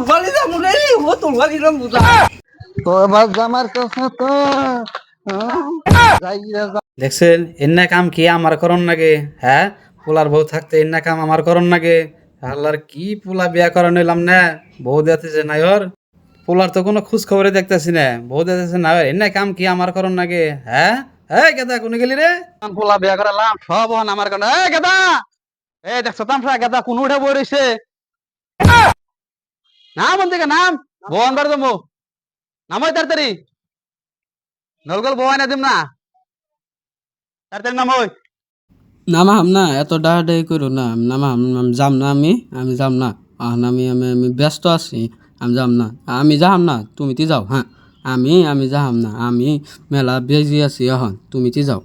যাব রে ও এবার জামার কথা তো দেখছেন এন্না কাম কি আমার করন নাগে? হ্যাঁ? পোলার বউ থাকতে এন্না কাম আমার করন নাগে। আল্লাহর কি পোলা বিয়া করা নিলাম না? বউ দেখতেছে না ওর পোলার তো কোনো খোঁজ খবরে দেখতেছি না? বউ দেখতেছে না এন্না কাম কি আমার করন নাগে? হ্যাঁ? হ্যাঁ গেদা কোনে গেলি রে? পোলা বিয়া করালাম সব হন আমার কারণে এ গেদা! এ দেখছ তামসা গেদা কোন উঠে বই রইছে থেকে নাম। বোন বার দমো নামই তাড়াতাড়ি। নলগল বোয়াই না দিম না। তাড়াতাড়ি নাম হাম না এত ডাহাডাহি করো না। নামা হাম আমি যাম না আমি আমি যাম না। আহন আমি আমি আমি ব্যস্ত আছি আমি যাম না। আমি যাহাম না তুমি তি যাও হ্যাঁ। আমি আমি যাহাম না আমি মেলা বেজি আছি এখন তুমি তি যাও।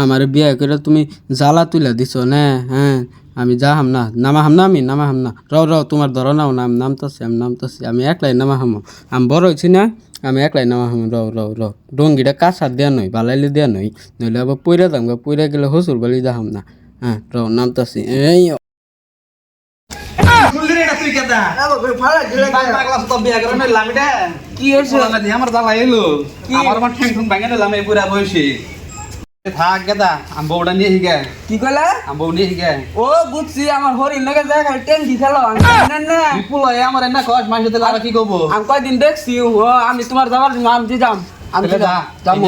আমার বিয়ে করে তুমি জ্বালা তুলে দিছ না হ্যাঁ আমি যাহাম না নামা হাম না আমি নামা হাম না। রও রও তোমার ধরো নাও নাম নামতাছি আমি নামতাছি আমি একলাই নামা হাম আমি বড় হয়েছি না আমি একলাই নামা হাম রও রও রও। ডঙ্গিটা কাঁচা দেয়া নই বালাইলে দেয়া নই নইলে আবার পইরা যাম গা পইরা গেলে হসুর বালি যাহাম না। হ্যাঁ রও নামতাছি এই কি হয়েছে আমার জ্বালা এলো আমার ঠ্যাং ঠুং ভাঙে নিলাম এই পুরা বয়সে। থাক গেদা আমি বউটা নিয়ে হিগে কি কইলা? আমি বউ নিয়ে হিগে ও বুঝছি আমার হরিণ লগে যায় খালি টেন্ডি খেলো। আমি জানি না। বিপুল হয় আমার এনে কস মাসে দিলে আর কি করব আমি কয়দিন দেখছি ও আমি তোমার যাবার জন্য আমি যে যাম আমি যা যাব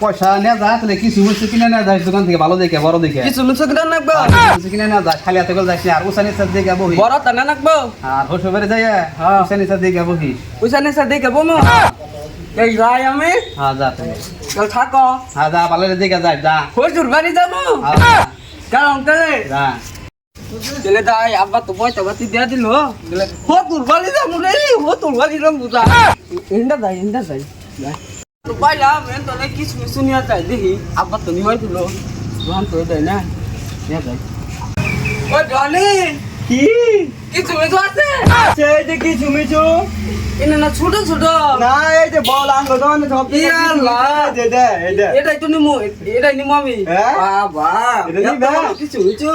পয়সা নিয়ে যা তাহলে কিছু মুছে কিনে নিয়ে যাস দোকান থেকে ভালো দেখে বড় দেখে। কিছু মিছো কিনা নাকবো কিছু কিনে নিয়ে যাস খালি হাতে করে যাস আর উসানি সাথে দেখে বহি। বড় তা না নাকবো আর হোস যাই উসানি সাথে দেখে বহি। পয়সা নেশা দেখে বমু। এই যাই আমি। হ্যাঁ যা কাল থাকো। হ্যাঁ যা ভালো দেখে যাস যা। হজুর বাড়ি যাব? যা। গেলে তাই আব্বা তো পয়সা পাতি দিয়া দিল। গেলে হো তোর বাড়ি যাব রে হো তোর বাড়ি যাব যা। ইন্দা যাই ইন্দা যাই তো পাইলাম এন তো কিছু কিছু নিয়ে যাই দেখি। আব্বা তো নিয়ে দিল। দোকান তো দেয় না নিয়ে যাই। ও জনি! কি? কিছু মিছু আছে আছে যে কিছু মিছু এনে না ছোট ছোট। না এই যে বল আঙ্গ দোকানে সব ইয়াল্লাহ। দে দে এই দে। এটাই তো নিমু এটাই নিমু আমি? বাবা এটা নিবা? এত কিছু মিছু।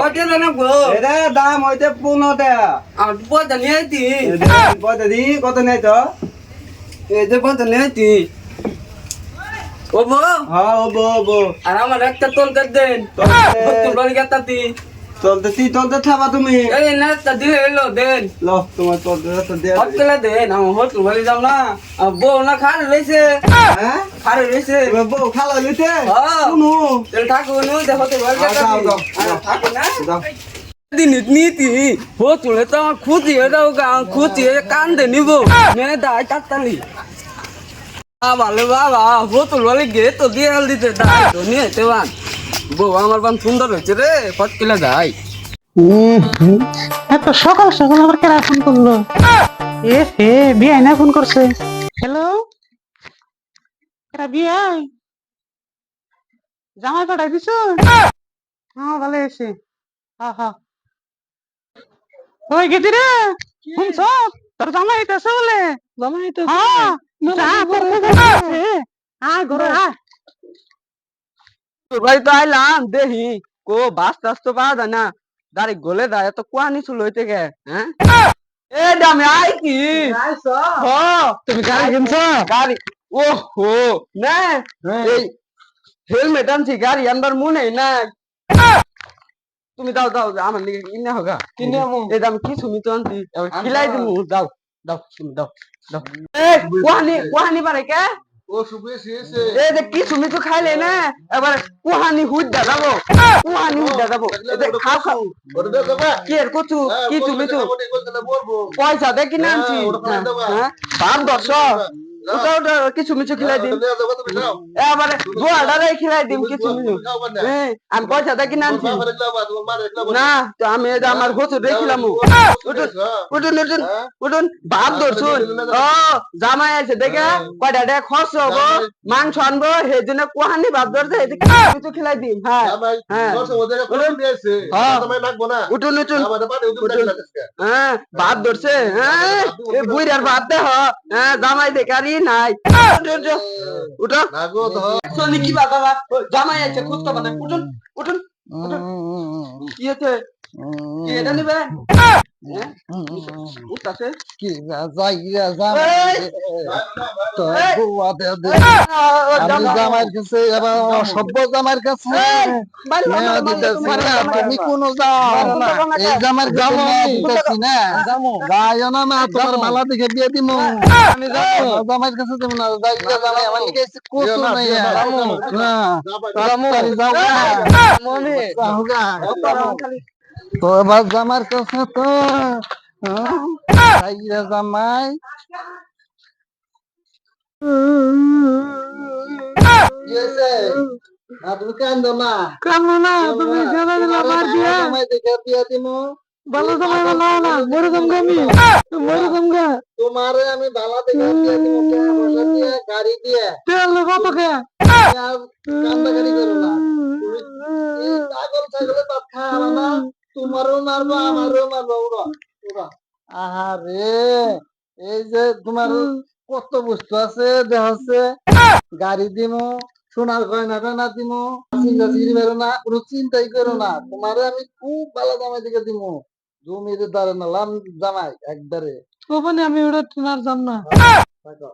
কয়টা জানাব এটা দাম হইতে পনেরো টাকা আর পয়সা নিয়ে আইতি। পয়সা দি কত নেই তো এই যে পয়সা নিয়ে হ্যাঁ আর আমার একটা তোল কর দেন তোর বাড়ি গেতাতি। চলতে তুই চলতে থাবা তুমি। এই না একটা দিলে এলো দেন। লো তোমার চলতে তো দে হট কেলে দেন আমার হট বাড়ি যাম না। বউ না খারে রয়েছে। হ্যাঁ? খারে এবার বউ খালা হ্যাঁ। শুনু। তাহলে থাকো নু দেখো তো যাও, যাও, যাও। থাকো না। দাও দিন নীতি হো তুলে তো খুঁজি এটাও খুঁজি কান্দে নিব। মেনে দায় তাড়াতাড়ি ভালো বাবা হো তুল গে তো দিয়ে দিতে দায় নিয়ে বান। বউ আমার বান সুন্দর হয়েছে রে ফট কিলা যাই। এত সকাল সকাল আবার কেরা ফোন করল? এ হে বিয়াই না ফোন করছে। হ্যালো এরা বিয়াই? জামাই পাঠাই দিছ? হ্যাঁ ভালো এসে হ্যাঁ হ্যাঁ ওই গেদি রে শুনছ তোর জামাই হইতেছে বলে? জামাই হইতেছে হ্যাঁ যা, তোর খবর আছে। আয় ঘরে আয়। তোর বাড়ি তো আইলাম দেহি কো বাস টাস তো পাওয়া যায় না। দাঁড়ি গলে দেয় তো কুয়া নিচু লইতে গে হ্যাঁ? এ দামে আই কি? তুমি গাড়ি কিনছ? গাড়ি। ও হো না এই হেলমেট আনছি গাড়ি আনবার মনে না তুমি দাও দাও আমার লিগে কিনে হোগা। কিনে আমু। এই দাম কি তুমি তো আনছি খিলাই দিমু দাও দাও তুমি দাও দাও। এ কোহানি কোহানি পারে কে ও শুভে শেষে এই যে কি তুমি তো খাইলে না এবার কোহানি হুইদা যাব। কোহানি হুইদা যাব। খাও কি এর কচু? বলব। পয়সা দে না আনছি। হ্যাঁ, দাওয়া। হ্যাঁ। বাপ দশ ওটা ওটা কিছু মিছু খিলাই দিম এবারে খিলাই দিম কিছু মিছু হ্যাঁ, আমি পয়সা না তো আমি আমার দেখিলাম উঠুন উঠুন উঠুন ধরছুন ও জামাই আছে দেখে কয়টা খরচ হব মাংস আনব সেই জন্য কোহানি ভাত ধরছে কিছু খিলাই দিম হ্যাঁ হ্যাঁ হ্যাঁ। উঠুন উঠুন হ্যাঁ ভাত ধরছে হ্যাঁ বুইরার ভাত দেহ হ্যাঁ জামাই দেখারি নাই। উঠো। কি বাবা জামাই আছে খুঁজ তো মানে উঠুন উঠুন উঠুন। কি হচ্ছে এটা নিবে? উঠতাছে কি কাছে সভ্য কাছে তুমি কোন এই জামার কাছে না না তোমার মালা দেখে বিয়ে দিমু আমি কাছে তুমি না যাই জামাই আমার লিগে এসে নাই না তাড়াতাড়ি যাও না মনে যাও গা। তো এবার জামার কাছে তো জামাই। কি হয়েছে? আ, তুমি কান্দো না? কামো না তুমি গেলে দিলা মার দিয়া জামাই দেখে বিয়ে দিমু। ভালো না মরে আমি। মরে যাম গা। তোমারে আমি ভালো দেখে বিয়ে দিমু দিয়ে গাড়ি দিয়ে? তেল কত কে আর কান্দাকাটি করো না। তুমি এই পাগল ছাগলে ভাত খাওয়া না তোমারও মারবো আমারও মারবো ওরা ওরা। আহারে এই যে তোমার কত বস্তু আছে দেখাচ্ছে। গাড়ি দিমু সোনার গয়না টয়না দিমু চিন্তা চিন্তা বেরো না কোনো চিন্তাই করো না। তোমারে আমি খুব ভালো জামাই দিকে দিমু। জমির দ্বারে নালাম জামাই একবারে। ওখানে আমি ওটা ট্রেনার যাম না। থাকো।